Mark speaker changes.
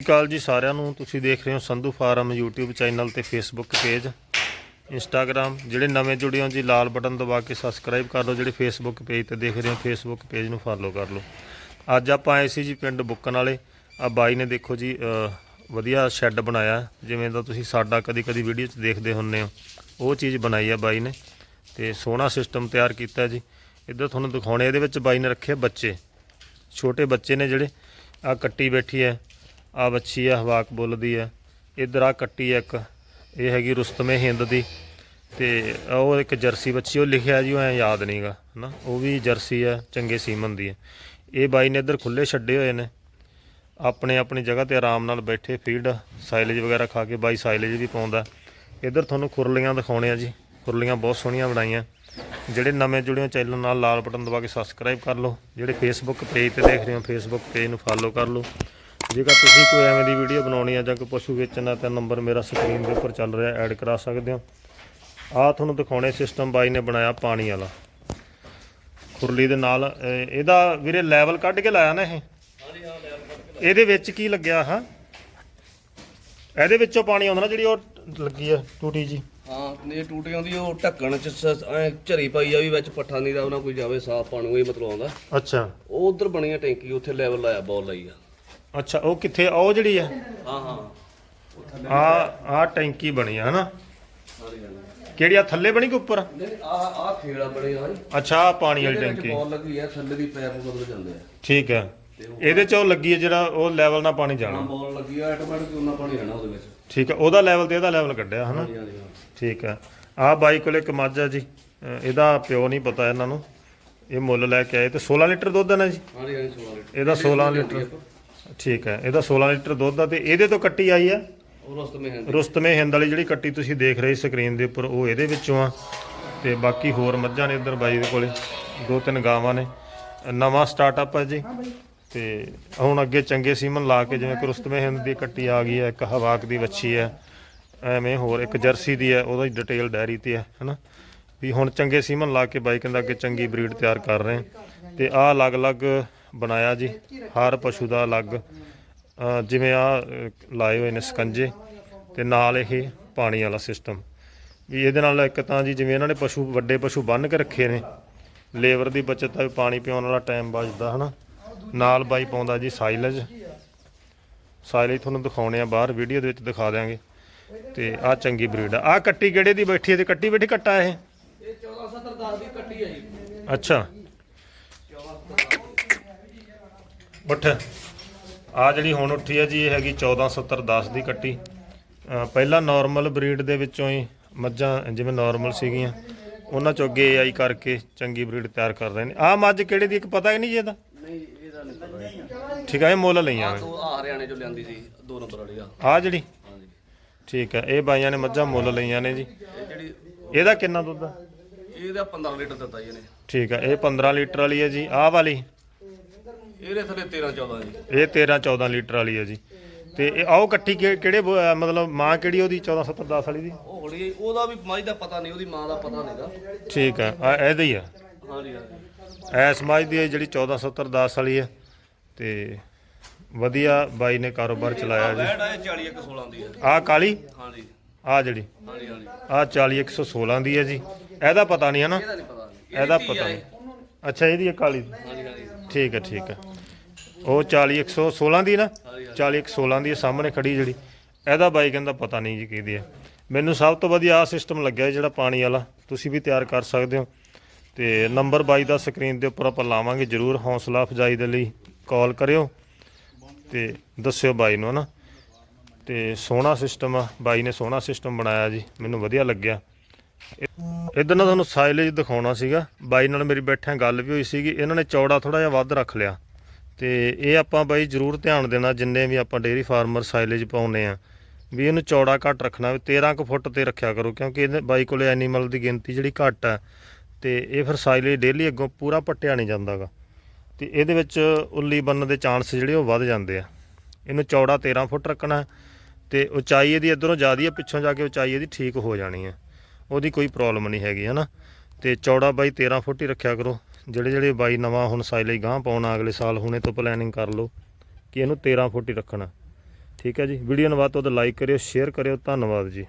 Speaker 1: ਸਤਿ ਸ਼੍ਰੀ ਅਕਾਲ ਜੀ ਸਾਰਿਆਂ ਨੂੰ। ਤੁਸੀਂ ਦੇਖ ਰਹੇ ਹੋ ਸੰਧੂ ਫਾਰਮ YouTube ਚੈਨਲ ਤੇ Facebook ਪੇਜ, Instagram ਜਿਹੜੇ ਨਵੇਂ ਜੁੜੇ ਹੋ ਜੀ, ਲਾਲ ਬਟਨ ਦਬਾ ਕੇ ਸਬਸਕ੍ਰਾਈਬ ਕਰ ਲਓ। ਜਿਹੜੇ Facebook ਪੇਜ ਤੇ ਦੇਖ ਰਹੇ ਹੋ, Facebook ਪੇਜ ਨੂੰ ਫਾਲੋ ਕਰ ਲਓ। ਅੱਜ ਆਪਾਂ ਆਏ ਸੀ ਜੀ ਪਿੰਡ ਬੁੱਕਣ ਵਾਲੇ। ਆ ਬਾਈ ਨੇ ਦੇਖੋ ਜੀ ਵਧੀਆ ਸ਼ੈੱਡ ਬਣਾਇਆ। ਜਿਵੇਂ ਦਾ ਤੁਸੀਂ ਸਾਡਾ ਕਦੀ ਕਦੀ ਵੀਡੀਓ 'ਚ ਦੇਖਦੇ ਹੁੰਨੇ ਹੋ। ਉਹ ਚੀਜ਼ ਬਣਾਈ ਆ ਬਾਈ ਨੇ ਤੇ ਸੋਹਣਾ ਸਿਸਟਮ ਤਿਆਰ ਕੀਤਾ ਜੀ। ਇੱਧਰ ਤੁਹਾਨੂੰ ਦਿਖਾਉਣੇ ਇਹਦੇ ਵਿੱਚ ਬਾਈ ਨੇ ਰੱਖੇ ਬੱਚੇ। ਛੋਟੇ ਬੱਚੇ ਨੇ ਜਿਹੜੇ। ਆ ਕੱਟੀ ਬੈਠੀ ਹੈ। ਆ ਬੱਚੀ ਆ, ਹਵਾਕ ਬੁੱਲਦੀ ਹੈ ਇਧਰ ਆ ਕੱਟੀ ਹੈ ਇੱਕ, ਇਹ ਹੈਗੀ ਰੁਸਤਮੇ ਹਿੰਦ ਦੀ। ਤੇ ਉਹ ਇੱਕ ਜਰਸੀ ਬੱਚੀ ਉਹ ਲਿਖਿਆ ਜੀ, ਉਹ ਐ ਯਾਦ ਨਹੀਂਗਾ ਹਨਾ। ਉਹ ਵੀ ਜਰਸੀ ਆ, ਚੰਗੇ ਸੀਮਨ ਦੀ ਹੈ ਇਹ ਬਾਈ ਨੇ ਇਧਰ ਖੁੱਲੇ ਛੱਡੇ ਹੋਏ ਨੇ। ਆਪਣੇ ਆਪਣੀ ਜਗ੍ਹਾ ਤੇ ਆਰਾਮ ਨਾਲ ਬੈਠੇ, ਫੀਡ, ਸਾਈਲੇਜ ਵਗੈਰਾ ਖਾ ਕੇ ਬਾਈ ਸਾਈਲੇਜ ਵੀ ਪਾਉਂਦਾ। ਇਧਰ ਤੁਹਾਨੂੰ ਖੁਰਲੀਆਂ ਦਿਖਾਉਣੇ ਆ ਜੀ। ਖੁਰਲੀਆਂ ਬਹੁਤ ਸੋਹਣੀਆਂ ਬਣਾਈਆਂ। ਜਿਹੜੇ ਨਵੇਂ ਜੁੜੇ ਹੋ ਚੈਨਲ ਨਾਲ ਲਾਲ ਬਟਨ ਦਬਾ ਕੇ ਸਬਸਕ੍ਰਾਈਬ ਕਰ ਲਓ। ਜਿਹੜੇ ਫੇਸਬੁੱਕ ਪੇਜ ਤੇ ਦੇਖ ਰਹੇ ਹੋ ਫੇਸਬੁੱਕ ਪੇਜ ਨੂੰ ਫਾਲੋ ਕਰ ਲਓ। ਜੇਕਰ ਤੁਸੀਂ ਕੋਈ ਐਵੇਂ ਦੀ ਵੀਡੀਓ ਬਣਾਉਣੀ ਆ ਜਾਂ ਕੋਈ ਪਸ਼ੂ ਵੇਚਣਾ ਤਾਂ ਨੰਬਰ ਮੇਰਾ ਸਕਰੀਨ ਦੇ ਉੱਪਰ ਚੱਲ ਰਿਹਾ ਐਡ ਕਰਾ ਸਕਦੇ ਹੋ। ਆਹ ਤੁਹਾਨੂੰ ਦਿਖਾਉਣੇ ਸਿਸਟਮ ਬਾਈ ਨੇ ਬਣਾਇਆ ਪਾਣੀ ਵਾਲਾ। ਖੁਰਲੀ ਦੇ ਨਾਲ ਇਹਦਾ ਵੀਰੇ ਲੈਵਲ ਕੱਢ ਕੇ ਲਾਇਆ ਨਾ ਇਹ? ਇਹਦੇ ਵਿੱਚ ਕੀ ਲੱਗਿਆ ਹਾਂ? ਇਹਦੇ ਵਿੱਚੋਂ ਪਾਣੀ ਆਉਂਦਾ ਨਾ ਜਿਹੜੀ ਉਹ ਲੱਗੀ ਆ ਟੂਟੀ ਜੀ?
Speaker 2: ਹਾਂ ਇਹ ਟੂਟੀ ਆਉਂਦੀ ਉਹ ਢੱਕਣ ਚ ਐਂ ਝਰੀ ਪਾਈ ਆ ਵੀ ਵਿੱਚ ਪੱਠਾ ਨਹੀਂ ਦਾ ਉਹਨਾਂ ਕੋਈ ਜਾਵੇ ਸਾਫ਼ ਪਾਣੀ ਉਹ ਮਤਲਬ ਆਉਂਦਾ।
Speaker 1: ਅੱਛਾ।
Speaker 2: ਉਹ ਉਧਰ ਬਣੀ ਆ ਟੈਂਕੀ ਉੱਥੇ ਲੈਵਲ ਲਾਇਆ ਬੋਲ ਲਾਈ ਆ।
Speaker 1: ਅੱਛਾ ਉਹ ਕਿੱਥੇ ਆ? ਉਹ ਜਿਹੜੀ ਆ?
Speaker 2: ਹਾਂ ਹਾਂ।
Speaker 1: ਆ ਆ। ਟੈਂਕੀ ਬਣੀ ਆ ਹਨਾ? ਕਿਹੜੀ ਆ? ਥੱਲੇ ਬਣੀ ਕਿ ਉੱਪਰ?
Speaker 2: ਨਹੀਂ ਆ ਆ ਖੇੜਾ ਬਣੇ ਆ
Speaker 1: ਅੱਛਾ ਆਹ ਪਾਣੀ ਵਾਲੀ ਟੈਂਕੀ।
Speaker 2: ਬੋਲ ਲੱਗੀ ਆ ਥੱਲੇ ਦੀ ਪੈਪ ਬਦਲ ਜਾਂਦੇ ਆ।
Speaker 1: ਠੀਕ ਹੈ ਇਹਦੇ ਚ ਉਹ ਲੱਗੀ ਹੈ ਜਿਹੜਾ ਉਹ ਲੈਵਲ ਨਾਲ ਪਾਣੀ
Speaker 2: ਹਾਂ
Speaker 1: ਜਾਣਾ
Speaker 2: ਬੋਲ ਲੱਗੀ ਆ ਆਟੋਮੈਟਿਕ ਉਹਨਾਂ ਪਾਣੀ ਰਹਿਣਾ ਉਹਦੇ ਵਿੱਚ।
Speaker 1: ਠੀਕ ਹੈ ਉਹਦਾ ਲੈਵਲ ਤੇ ਇਹਦਾ ਲੈਵਲ ਕੱਢਿਆ ਹਨਾ?
Speaker 2: ਹਾਂਜੀ ਹਾਂਜੀ ਹਾਂ।
Speaker 1: ਠੀਕ ਹੈ ਆਹ ਬਾਈ ਕੋਲੇ ਇੱਕ ਮੱਝ ਆ ਜੀ ਅਹ ਇਹਦਾ ਪਿਓ ਨਹੀਂ ਪਤਾ ਇਹਨਾਂ ਨੂੰ। ਇਹ ਮੁੱਲ ਲੈ ਕੇ ਆਏ ਤੇ 16 ਲੀਟਰ ਦੁੱਧ ਨਾ ਜੀ?
Speaker 2: ਹਾਂਜੀ ਹਾਂਜੀ 16 ਲੀਟਰ।
Speaker 1: ਇਹਦਾ 16 ਲੀਟਰ। ਠੀਕ ਹੈ ਇਹਦਾ 16 ਲੀਟਰ ਦੁੱਧ ਆ ਤੇ ਇਹਦੇ ਤੋਂ ਕੱਟੀ ਆਈ ਆ
Speaker 2: ਉਹ ਰਸਤ ਮੇ ਹੈ
Speaker 1: ਰੁਸਤਮੇ ਹਿੰਦ ਵਾਲੀ ਜਿਹੜੀ ਕੱਟੀ ਤੁਸੀਂ ਦੇਖ ਰਹੇ ਸਕਰੀਨ ਦੇ ਉੱਪਰ ਉਹ ਇਹਦੇ ਵਿੱਚੋਂ ਆ। ਤੇ ਬਾਕੀ ਹੋਰ ਮੱਝਾਂ ਨੇ ਇੱਧਰ ਬਾਈ ਦੇ ਕੋਲੇ ਦੋ ਤਿੰਨ ਗਾਵਾਂ ਨੇ। ਨਵਾਂ ਸਟਾਰਟਅਪ ਹੈ ਜੀ। ਤੇ ਹੁਣ ਅੱਗੇ ਚੰਗੇ ਸੀਮਨ ਲਾ ਕੇ ਜਿਵੇਂ ਕਿ ਰੁਸਤਮੇ ਹਿੰਦ ਦੀ ਕੱਟੀ ਆ ਗਈ ਹੈ ਇੱਕ ਹਵਾਕ ਦੀ ਵੱਛੀ ਹੈ। ਐਵੇਂ ਹੋਰ ਇੱਕ ਜਰਸੀ ਦੀ ਹੈ ਉਹਦਾ ਡਿਟੇਲ ਡਾਇਰੀ ਤੇ ਹੈ ਹਨਾ। ਵੀ ਹੁਣ ਚੰਗੇ ਸੀਮਨ ਲਾ ਕੇ ਬਾਈ ਕਹਿੰਦਾ ਅੱਗੇ ਚੰਗੀ ਬਰੀਡ ਤਿਆਰ ਕਰ ਰਹੇ ਤੇ ਆਹ ਅਲੱਗ-ਅਲੱਗ ਬਣਾਇਆ ਜੀ। ਹਰ ਪਸ਼ੂ ਦਾ ਅਲੱਗ ਜਿਵੇਂ ਆ ਲਾਏ ਹੋਏ ਨੇ ਸਕੰਜੇ ਤੇ ਨਾਲ ਇਹ ਪਾਣੀ ਵਾਲਾ ਸਿਸਟਮ ਵੀ ਇਹਦੇ ਨਾਲ ਇੱਕ ਤਾਂ ਜੀ ਜਿਵੇਂ ਇਹਨਾਂ ਨੇ ਪਸ਼ੂ ਵੱਡੇ ਪਸ਼ੂ ਬੰਨ ਕੇ ਰੱਖੇ ਨੇ ਲੇਬਰ ਦੀ ਬਚਤ ਹੈ ਪਾਣੀ ਪਿਆਉਣ ਵਾਲਾ ਟਾਈਮ ਬਚਦਾ ਹਨਾ। ਨਾਲ ਬਾਈ ਪਾਉਂਦਾ ਜੀ ਸਾਈਲਜ ਸਾਈਲਜ ਤੁਹਾਨੂੰ ਦਿਖਾਉਣੇ ਆ ਬਾਹਰ ਵੀਡੀਓ ਦੇ ਵਿੱਚ ਦਿਖਾ ਦਿਆਂਗੇ। ਤੇ ਆ ਚੰਗੀ ਬਰੀਡ ਆ। ਆ ਕੱਟੀ ਕਿਹੜੇ ਦੀ ਬੈਠੀ ਹੈ ਤੇ ਕੱਟੀ ਬੈਠੀ ਕੱਟਾ ਇਹ?
Speaker 2: ਇਹ 1470 10 ਦੀ ਕੱਟੀ ਆ ਜੀ।
Speaker 1: ਅੱਛਾ। ਉੱਠ ਆ ਜਿਹੜੀ ਹੁਣ ਉੱਠੀ ਹੈ ਜੀ ਇਹ ਹੈਗੀ 1470 ਦੀ ਕੱਟੀ। ਪਹਿਲਾਂ ਨਾਰਮਲ ਬਰੀਡ ਦੇ ਵਿੱਚੋਂ ਹੀ ਮੱਝਾਂ ਜਿਵੇਂ ਨਾਰਮਲ ਸੀਗੀਆਂ ਉਹਨਾਂ ਚੋਂ ਅੱਗੇ ਆਈ ਕਰਕੇ ਚੰਗੀ ਬਰੀਡ ਤਿਆਰ ਕਰ ਰਹੇ ਨੇ। ਆ ਮੱਝ ਕਿਹੜੇ ਦੀ ਇੱਕ ਪਤਾ ਹੀ ਨਹੀਂ ਜੀ ਇਹਦਾ?
Speaker 2: ਨਹੀਂ ਇਹਦਾ ਨਹੀਂ ਪਤਾ
Speaker 1: ਠੀਕ ਹੈ ਇਹ ਮੁੱਲ ਲਈਆਂ
Speaker 2: ਆ ਹਰਿਆਣੇ ਚੋਂ ਲਿਆਂਦੀ ਸੀ ਦੋ ਨੰਬਰ ਵਾਲੀ ਆ।
Speaker 1: ਆ ਜਿਹੜੀ? ਠੀਕ ਹੈ ਇਹ ਬਾਈਆਂ ਨੇ ਮੱਝਾਂ ਮੁੱਲ ਲਈਆਂ ਨੇ ਜੀ।
Speaker 2: ਜਿਹੜੀ
Speaker 1: ਇਹਦਾ ਕਿੰਨਾ ਦੁੱਧ ਆ?
Speaker 2: ਇਹਦਾ 15 ਲੀਟਰ ਦਿੱਤਾ ਜੀ ਇਹਨੇ।
Speaker 1: ਠੀਕ ਹੈ ਇਹ 15 ਲੀਟਰ ਵਾਲੀ ਹੈ ਜੀ। ਆਹ ਵਾਲੀ?
Speaker 2: ਇਹਦੇ ਥੱਲੇ 13 14 ਜੀ
Speaker 1: ਇਹ 13 14 ਲੀਟਰ ਵਾਲੀ ਹੈ ਜੀ। ਤੇ ਇਹ ਆਓ ਕਿ- ਕਿਹੜੇ ਬ- ਅਹ ਮਤਲਬ ਮਾਂ ਕਿਹੜੀ ਉਹਦੀ? 14 70 10 ਵਾਲੀ ਦੀ?
Speaker 2: ਉਹ ਹੌਲੀ ਉਹਦਾ ਵੀ ਮੱਝ ਦਾ ਪਤਾ ਨਹੀਂ ਉਹਦੀ ਮਾਂ ਦਾ ਪਤਾ ਨਹੀਂਗਾ
Speaker 1: ਠੀਕ ਹੈ ਆ ਇਹਦੀ ਹੀ ਆ।
Speaker 2: ਹਾਂਜੀ ਹਾਂਜੀ।
Speaker 1: ਦੀ ਹੈ ਜਿਹੜੀ 14 70 10 ਵਾਲੀ ਹੈ ਤੇ ਵਧੀਆ ਬਾਈ ਨੇ ਕਾਰੋਬਾਰ ਚਲਾਇਆ ਜੀ।
Speaker 2: ਬੈਡ ਆ 40 ਇੱਕ 16 ਦੀ ਹੈ
Speaker 1: ਆਹ ਕਾਲੀ?
Speaker 2: ਹਾਂਜੀ।
Speaker 1: ਆ ਜਿਹੜੀ?
Speaker 2: ਹਾਂਜੀ ਹਾਂਜੀ।
Speaker 1: ਆਹ 40 116 ਦੀ ਹੈ ਜੀ। ਇਹਦਾ ਪਤਾ ਨਹੀਂ ਹੈ ਨਾ
Speaker 2: ਇਹਦਾ ਨਹੀਂ ਪਤਾ। ਨਹੀਂ
Speaker 1: ਇਹਦਾ ਪਤਾ ਨਹੀਂ। ਅੱਛਾ ਇਹਦੀ ਹੈ ਕਾਲੀ।
Speaker 2: ਹਾਂਜੀ ਹਾਂਜੀ।
Speaker 1: ਠੀਕ ਹੈ ਠੀਕ ਹੈ। ਉਹ 40 116 ਦੀ ਨਾ 40 116 ਦੀ ਹੈ ਸਾਹਮਣੇ ਖੜੀ ਜਿਹੜੀ, ਇਹਦਾ ਬਾਈ ਕਹਿੰਦਾ ਪਤਾ ਨਹੀਂ ਜੀ ਕਿਹਦੀ ਹੈ। ਮੈਨੂੰ ਸਭ ਤੋਂ ਵਧੀਆ ਆ ਸਿਸਟਮ ਲੱਗਿਆ ਜਿਹੜਾ ਪਾਣੀ ਵਾਲਾ, ਤੁਸੀਂ ਵੀ ਤਿਆਰ ਕਰ ਸਕਦੇ ਹੋ। ਤੇ ਨੰਬਰ ਬਾਈ ਦਾ ਸਕਰੀਨ ਦੇ ਉੱਪਰ ਆਪਾਂ ਲਾਵਾਂਗੇ ਜਰੂਰ, ਹੌਸਲਾ ਅਫਜਾਈ ਦੇ ਲਈ ਕਾਲ ਕਰਿਓ ਤੇ ਦੱਸਿਓ ਬਾਈ ਨੂੰ ਹਨਾ। ਤੇ ਸੋਹਣਾ ਸਿਸਟਮ ਆ, ਬਾਈ ਨੇ ਸੋਹਣਾ ਸਿਸਟਮ ਬਣਾਇਆ ਜੀ, ਮੈਨੂੰ ਵਧੀਆ ਲੱਗਿਆ। ਇਧਰ ਨਾ ਤੁਹਾਨੂੰ ਸਾਈਲੇਜ ਦਿਖਾਉਣਾ ਸੀਗਾ। ਬਾਈ ਨਾਲ ਮੇਰੀ ਬੈਠਿਆਂ ਗੱਲ ਵੀ ਹੋਈ ਸੀਗੀ। ਇਹਨਾਂ ਨੇ ਚੌੜਾ ਥੋੜਾ ਜਿਹਾ ਵੱਧ ਰੱਖ ਲਿਆ। ਤੇ ਇਹ ਆਪਾਂ ਬਾਈ ਜ਼ਰੂਰ ਧਿਆਨ ਦੇਣਾ, ਜਿੰਨੇ ਵੀ ਆਪਾਂ ਡੇਅਰੀ ਫਾਰਮਰ ਸਾਈਲੇਜ ਪਾਉਨੇ ਆ ਵੀ ਇਹਨੂੰ ਚੌੜਾ ਘੱਟ ਰੱਖਣਾ, ਵੀ 13 ਕੁ ਫੁੱਟ ਤੇ ਰੱਖਿਆ ਕਰੋ, ਕਿਉਂਕਿ ਇਹਦੇ ਬਾਈ ਕੋਲੇ ਐਨੀਮਲ ਦੀ ਗਿਣਤੀ ਜਿਹੜੀ ਘੱਟ ਹੈ। ਤੇ ਇਹ ਫਿਰ ਸਾਈਲੇਜ ਡੇਲੀ ਅੱਗੋਂ ਪੂਰਾ ਪੱਟਿਆ ਨਹੀਂ ਜਾਂਦਾਗਾ। ਤੇ ਇਹਦੇ ਵਿੱਚ ਉੱਲੀ ਬਣਨ ਦੇ ਚਾਂਸ ਜਿਹੜੇ ਉਹ ਵੱਧ ਜਾਂਦੇ ਆ। ਇਹਨੂੰ ਚੌੜਾ 13 ਫੁੱਟ ਰੱਖਣਾ ਤੇ ਉਚਾਈ ਇਹਦੀ ਇਧਰੋਂ ਜ਼ਿਆਦੀ ਹੈ, ਪਿੱਛੋਂ ਜਾ ਕੇ ਉਚਾਈ ਇਹਦੀ ਠੀਕ ਹੋ ਜਾਣੀ ਹੈ। ਉਹਦੀ ਕੋਈ ਪ੍ਰੋਬਲਮ ਨਹੀਂ ਹੈਗੀ, ਹਨਾ? ਤੇ ਚੌੜਾ ਬਾਈ 13 ਫੁੱਟ ਹੀ ਰੱਖਿਆ ਕਰੋ। ਜਿਹੜੇ ਜਿਹੜੇ ਬਾਈ ਨਵਾਂ ਹੁਣ ਸਾਈ ਲਈ ਗਾਂ ਪਾਉਣਾ ਅਗਲੇ ਸਾਲ, ਹੁਣੇ ਤੋਂ ਪਲੈਨਿੰਗ ਕਰ ਲਓ ਕਿ ਇਹਨੂੰ 13 ਫੁੱਟ ਹੀ ਰੱਖਣਾ। ਠੀਕ ਹੈ ਜੀ? ਵੀਡੀਓ ਨੂੰ ਵੱਧ ਤੋਂ ਵੱਧ ਲਾਈਕ ਕਰਿਓ ਸ਼ੇਅਰ ਕਰਿਓ। ਧੰਨਵਾਦ ਜੀ।